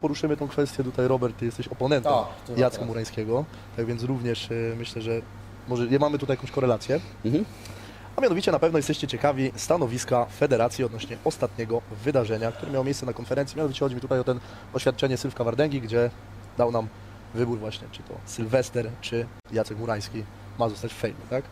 poruszymy tą kwestię tutaj, Robert, ty jesteś oponentem O, to Jacka teraz. Murańskiego, tak więc również y, myślę, że może nie mamy tutaj jakąś korelację. Mhm. A mianowicie na pewno jesteście ciekawi stanowiska Federacji odnośnie ostatniego wydarzenia, które miało miejsce na konferencji. Mianowicie chodzi mi tutaj o ten oświadczenie Sylwka Wardęgi, gdzie dał nam wybór właśnie, czy to Sylwester, czy Jacek Murański ma zostać w fejmie, tak?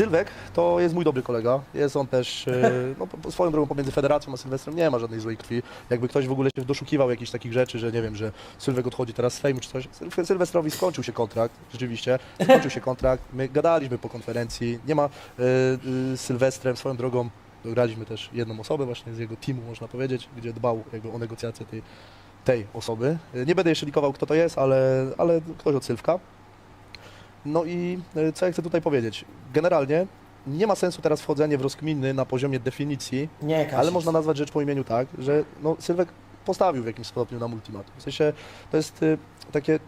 Sylwek to jest mój dobry kolega. Jest on też e, no, swoją drogą pomiędzy Federacją a Sylwestrem nie ma żadnej złej krwi. Jakby ktoś w ogóle się doszukiwał jakichś takich rzeczy, że nie wiem, że Sylwek odchodzi teraz z fejmu czy coś. Syl- Sylwestrowi skończył się kontrakt, rzeczywiście. Skończył się kontrakt. My gadaliśmy po konferencji. Nie ma e, e, z Sylwestrem swoją drogą. Dograliśmy też jedną osobę właśnie z jego teamu, można powiedzieć, gdzie dbał jakby o negocjacje tej, tej osoby. Nie będę jeszcze likował, kto to jest, ale, ale ktoś od Sylwka. No i e, co ja chcę tutaj powiedzieć? Generalnie nie ma sensu teraz wchodzenie w rozkminy na poziomie definicji, Nie, ale można nazwać rzecz po imieniu tak, że no, Sylwek postawił w jakimś stopniu nam ultimatum. W sensie to jest y, takie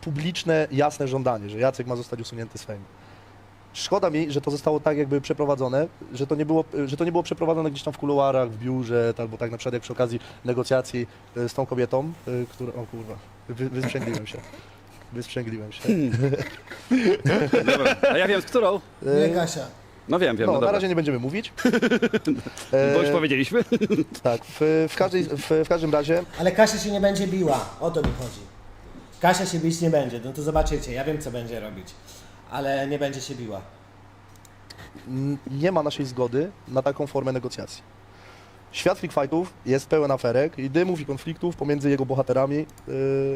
publiczne, jasne żądanie, że Jacek ma zostać usunięty z fejmu. Szkoda mi, że to zostało tak jakby przeprowadzone, że to nie było, że to nie było przeprowadzone gdzieś tam w kuluarach, w biurze, albo tak na przykład jak przy okazji negocjacji y, z tą kobietą, y, która, o kurwa, wy, wysprzęgliłem się. Wysprzęgliłem się. Dobra. A ja wiem z którą? Nie, Kasia. No wiem, wiem, No, no, na dobra. razie nie będziemy mówić. Bo już E, powiedzieliśmy. tak, w, w, każdej, w, w każdym razie Ale Kasia się nie będzie biła, o to mi chodzi. Kasia się bić nie będzie, no to zobaczycie, ja wiem co będzie robić. Ale nie będzie się biła. n- nie ma naszej zgody na taką formę negocjacji. Świat freak fightów jest pełen aferek i dymów i konfliktów pomiędzy jego bohaterami yy,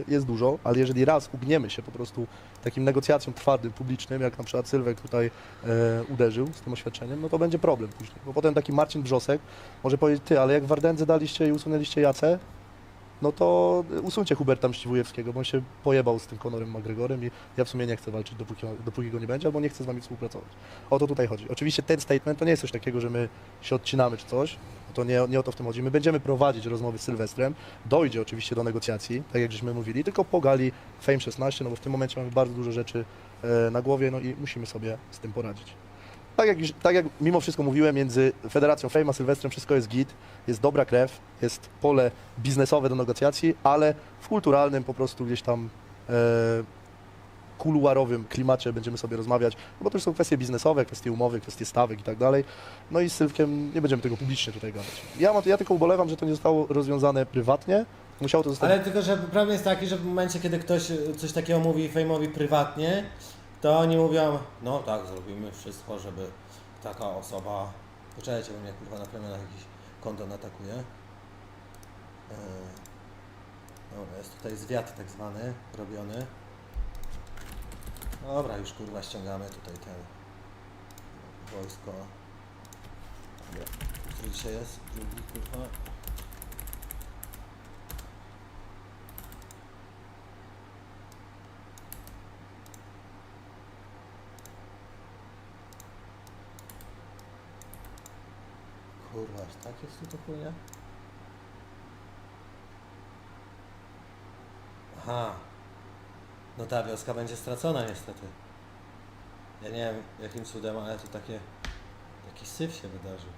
jest dużo, ale jeżeli raz ugniemy się po prostu takim negocjacjom twardym, publicznym, jak na przykład Sylwek tutaj e, uderzył z tym oświadczeniem, no to będzie problem później. Bo potem taki Marcin Brzosek może powiedzieć, ty, ale jak w Ardendze daliście i usunęliście Jacę, no to usuńcie Huberta Mściwujewskiego, bo on się pojebał z tym Conorem McGregorem i ja w sumie nie chcę walczyć, dopóki, dopóki go nie będzie, albo nie chcę z wami współpracować. O to tutaj chodzi. Oczywiście ten statement to nie jest coś takiego, że my się odcinamy czy coś, to nie, nie o to w tym chodzi. My będziemy prowadzić rozmowy z Sylwestrem, dojdzie oczywiście do negocjacji, tak jak żeśmy mówili, tylko pogali Fame 16, no bo w tym momencie mamy bardzo dużo rzeczy e, na głowie, no i musimy sobie z tym poradzić. Tak jak, tak jak mimo wszystko mówiłem, między Federacją Fame a Sylwestrem wszystko jest git, jest dobra krew, jest pole biznesowe do negocjacji, ale w kulturalnym po prostu gdzieś tam e, kuluarowym klimacie będziemy sobie rozmawiać, no bo to już są kwestie biznesowe, kwestie umowy, kwestie stawek i tak dalej. No i z Sylwkiem nie będziemy tego publicznie tutaj gadać. Ja, ja tylko ubolewam, że to nie zostało rozwiązane prywatnie, musiało to zostać... Ale tylko, że problem jest taki, że w momencie, kiedy ktoś y, coś takiego mówi fejmowi prywatnie, to oni mówią, no tak, zrobimy wszystko, żeby taka osoba... Poczekajcie, bo mnie kurwa na plemionach jakiś kondon atakuje. Dobra, jest tutaj zwiat tak zwany, robiony. Dobra, już kurwa ściągamy tutaj ten wojsko. Dobra, który dzisiaj jest? Drugi kurwa. Kurwa, aż tak jest tu chujnia? Aha. No ta wioska będzie stracona niestety. Ja nie wiem jakim cudem, ale tu takie... Taki syf się wydarzył.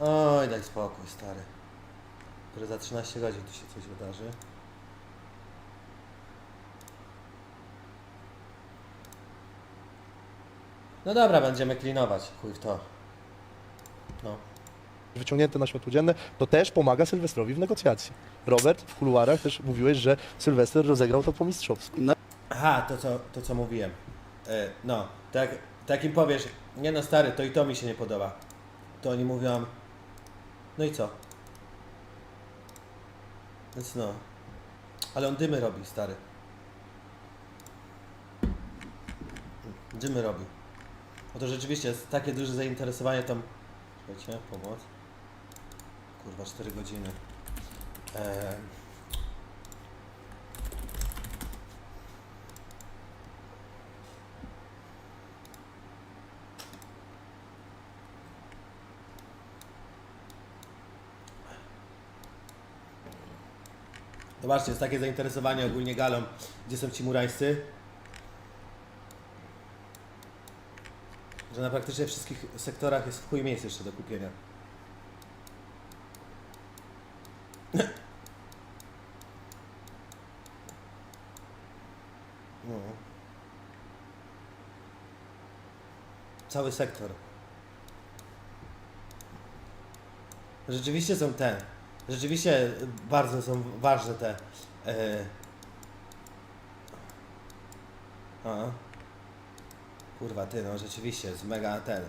Oj, daj spokój, stary. Które za 13 godzin tu się coś wydarzy. No dobra, będziemy klinować, chuj w to. No. wyciągnięte na światło dzienne, to też pomaga Sylwestrowi w negocjacji. Robert, w kuluarach też mówiłeś, że Sylwester rozegrał to po mistrzowsku. Aha, to co, to co mówiłem. E, no, tak, tak im powiesz, nie no stary, to i to mi się nie podoba. To oni mówią, no i co? Więc no. Ale on dymy robi, stary. Dymy robi. Bo to rzeczywiście jest takie duże zainteresowanie tą... Słuchajcie, pomoc. Kurwa, 4 godziny. Eee, Zobaczcie, jest takie zainteresowanie ogólnie galą, gdzie są ci murańscy, że na praktycznie wszystkich sektorach jest chuj miejsc jeszcze do kupienia. No. Cały sektor. Rzeczywiście są te. Rzeczywiście bardzo są ważne te. E, a. Kurwa, ty, no rzeczywiście, jest mega ten.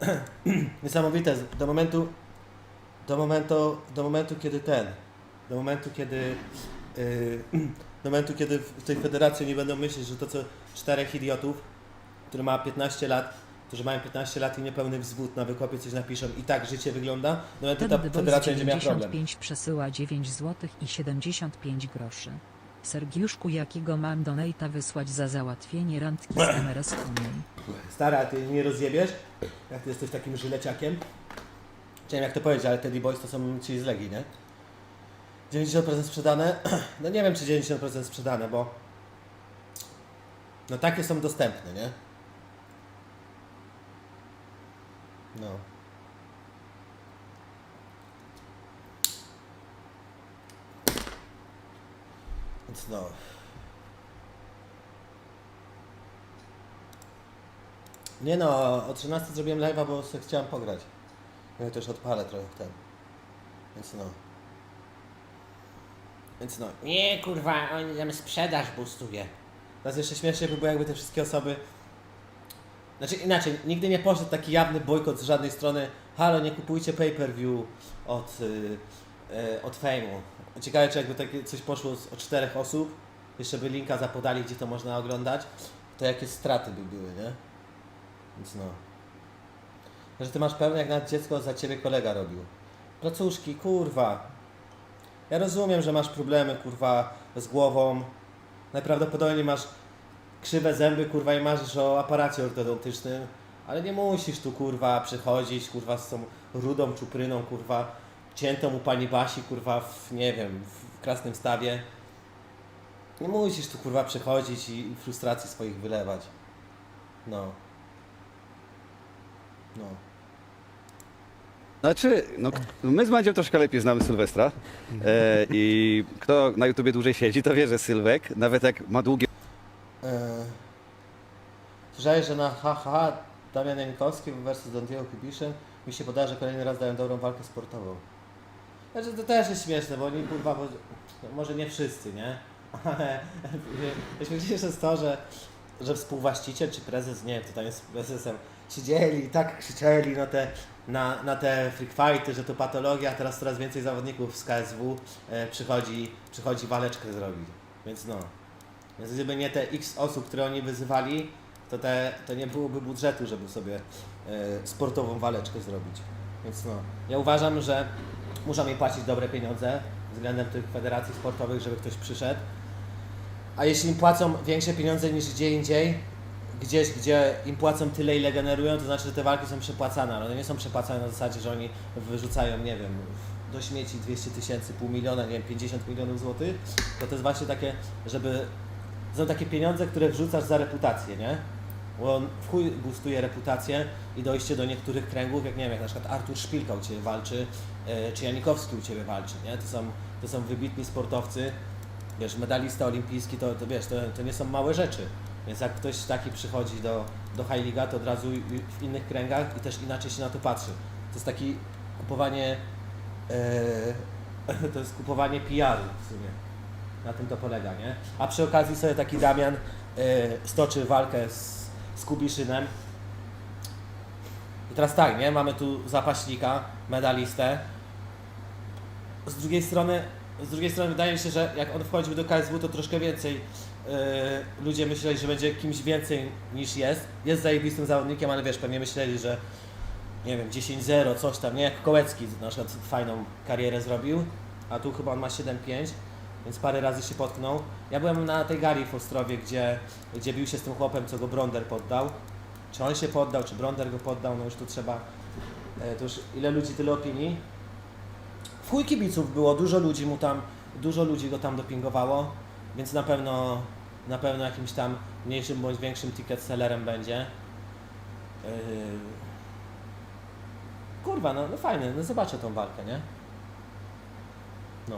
Niesamowite, do momentu, do momentu, do momentu, kiedy ten, do momentu, kiedy, yy, do momentu, kiedy w tej federacji nie będą myśleć, że to co czterech idiotów, który ma 15 lat, którzy mają 15 lat i niepełny wzwód na wykopie coś napiszą i tak życie wygląda, do momentu ta federacja będzie miała problem. 95 przesyła 9 zł i 75 groszy. Sergiuszku, jakiego mam donata wysłać za załatwienie randki z MRS? Stara, ty nie rozjebiesz, jak ty jesteś takim żyleciakiem. Wiem jak to powiedzieć, ale Teddy Boys to są ci z Legii, nie? 90% sprzedane? No nie wiem czy 90% sprzedane, bo no takie są dostępne, nie? No. Więc no. Nie no, o 13 zrobiłem live'a, bo sobie chciałem pograć. Ja też odpalę trochę w ten. Więc no. Więc no. Nie kurwa, on tam sprzedaż boostuje. Teraz jeszcze śmiesznie by było jakby te wszystkie osoby... Znaczy inaczej, nigdy nie poszedł taki jawny bojkot z żadnej strony. Halo, nie kupujcie pay-per-view od, y, y, od Fame'u. Ciekawe, czy jakby takie coś poszło z, od czterech osób, jeszcze by linka zapodali, gdzie to można oglądać, to jakie straty by były, nie? Więc no. Że ty masz pełne jak nawet dziecko za ciebie kolega robił. Placuszki, kurwa. Ja rozumiem, że masz problemy, kurwa, z głową. Najprawdopodobniej masz krzywe zęby, kurwa, i marzysz o aparacie ortodontycznym, ale nie musisz tu, kurwa, przychodzić, kurwa, z tą rudą czupryną, kurwa, ciętą u pani Basi, kurwa, w, nie wiem, w krasnym stawie. Nie musisz tu, kurwa, przychodzić i, frustracji swoich wylewać. No. No. Znaczy, no, k- my z Mandzią troszkę lepiej znamy Sylwestra e, i kto na YouTubie dłużej siedzi, to wie, że Sylwek, nawet jak ma długie Eee, Słyszałeś, że na haha Damian Janikowski versus Dontiego Kubiszyn mi się podaje, że kolejny raz dają dobrą walkę sportową. Znaczy to też jest śmieszne, bo oni kurwa, bo, no, może nie wszyscy, nie? Ale śmieszniejsze jest to, że, że współwłaściciel czy prezes, nie wiem, kto tam jest prezesem, siedzieli i tak krzyczeli na te, na, na te freak fighty, że to patologia, a teraz coraz więcej zawodników z KSW e, przychodzi, przychodzi waleczkę zrobić. Więc no. Więc gdyby nie te x osób, które oni wyzywali, to, te, to nie byłoby budżetu, żeby sobie e, sportową waleczkę zrobić. Więc no, ja uważam, że muszą mi płacić dobre pieniądze względem tych federacji sportowych, żeby ktoś przyszedł. A jeśli im płacą większe pieniądze niż gdzie indziej, gdzieś, gdzie im płacą tyle, ile generują, to znaczy, że te walki są przepłacane, one nie są przepłacane na zasadzie, że oni wyrzucają, nie wiem, do śmieci 200 tysięcy, pół miliona, nie wiem, 50 milionów złotych, to to jest właśnie takie, żeby są takie pieniądze, które wrzucasz za reputację, nie? Bo on w chuj boostuje reputację i dojście do niektórych kręgów, jak nie wiem, jak na przykład Artur Szpilka u Ciebie walczy, e, czy Janikowski u Ciebie walczy, nie? To są, to są wybitni sportowcy, wiesz, medalista olimpijski, to, to wiesz, to, to nie są małe rzeczy. Więc jak ktoś taki przychodzi do, do High to od razu w innych kręgach i też inaczej się na to patrzy. To jest taki kupowanie, e, to jest kupowanie PR-u w sumie. Na tym to polega, nie? A przy okazji sobie taki Damian y, stoczy walkę z, z Kubiszynem. I teraz tak, nie? Mamy tu zapaśnika, medalistę. Z drugiej strony, z drugiej strony wydaje mi się, że jak on wchodził do KSW, to troszkę więcej y, ludzie myśleli, że będzie kimś więcej niż jest. Jest zajebistym zawodnikiem, ale wiesz, pewnie myśleli, że nie wiem, 10-0, coś tam, nie? Jak Kołecki na przykład fajną karierę zrobił, a tu chyba on ma 7-5 więc parę razy się potknął. Ja byłem na tej gali w Ostrowie, gdzie, gdzie bił się z tym chłopem, co go Bronder poddał. Czy on się poddał, czy Bronder go poddał, no już tu trzeba, e, to już ile ludzi, tyle opinii. W chuj kibiców było, dużo ludzi mu tam, dużo ludzi go tam dopingowało, więc na pewno, na pewno jakimś tam mniejszym bądź większym ticket sellerem będzie. Yy, kurwa, no, no fajne, no zobaczę tą walkę, nie? No.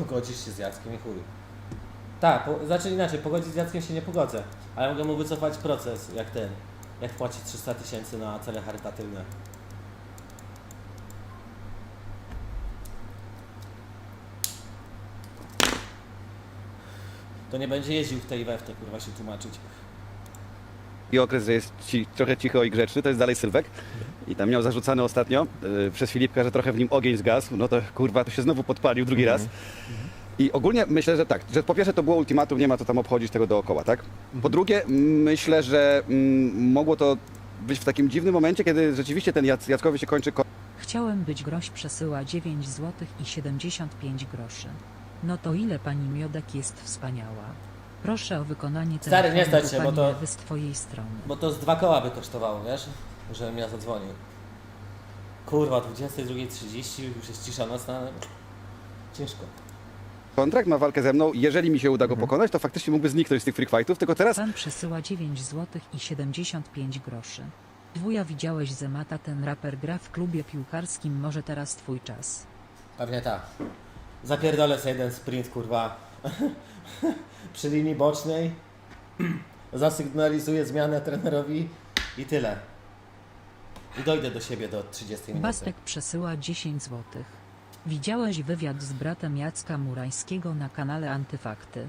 Pogodzisz się z Jackiem i chuj. Tak, po, znaczy inaczej, pogodzić z Jackiem się nie pogodzę, ale mogę mu wycofać proces, jak ten, jak płaci 300 tysięcy na cele charytatywne. To nie będzie jeździł w tej weftę, kurwa, się tłumaczyć. I okres, że jest ci, trochę cicho i grzeczny, to jest dalej Sylwek. I tam miał zarzucane ostatnio y, przez Filipka, że trochę w nim ogień zgasł. No to kurwa, to się znowu podpalił drugi raz. I ogólnie myślę, że tak, że po pierwsze to było ultimatum, nie ma co tam obchodzić tego dookoła, tak? Po drugie, mm, myślę, że mm, mogło to być w takim dziwnym momencie, kiedy rzeczywiście ten Jac Jackowi się kończy ko- Chciałem być groź przesyła 9 zł i 75 groszy. No to ile pani Miodek jest wspaniała. Proszę o wykonanie Stary, nie stać się, bo to- z twojej strony. Bo to z dwa koła by kosztowało, wiesz? Żebym ja zadzwonił. Kurwa, 22.30, już jest cisza nocna, ale ciężko. kontrakt, ma walkę ze mną. Jeżeli mi się uda go pokonać, to faktycznie mógłby zniknąć z tych freak fightów, tylko teraz Pan przesyła 9 zł i 75 groszy. Dwuja widziałeś Zemata, ten raper gra w klubie piłkarskim, może teraz twój czas. Pewnie tak. Zapierdolę sobie jeden sprint, kurwa. Przy linii bocznej. Zasygnalizuję zmianę trenerowi i tyle. I dojdę do siebie do 30 minut. Bastek przesyła 10 zł. Widziałeś wywiad z bratem Jacka Murańskiego na kanale Antyfakty.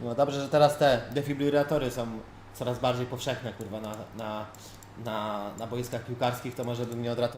No dobrze, że teraz te defibrylatory są coraz bardziej powszechne, kurwa, na, na, na, na boiskach piłkarskich, to może bym nie odratował.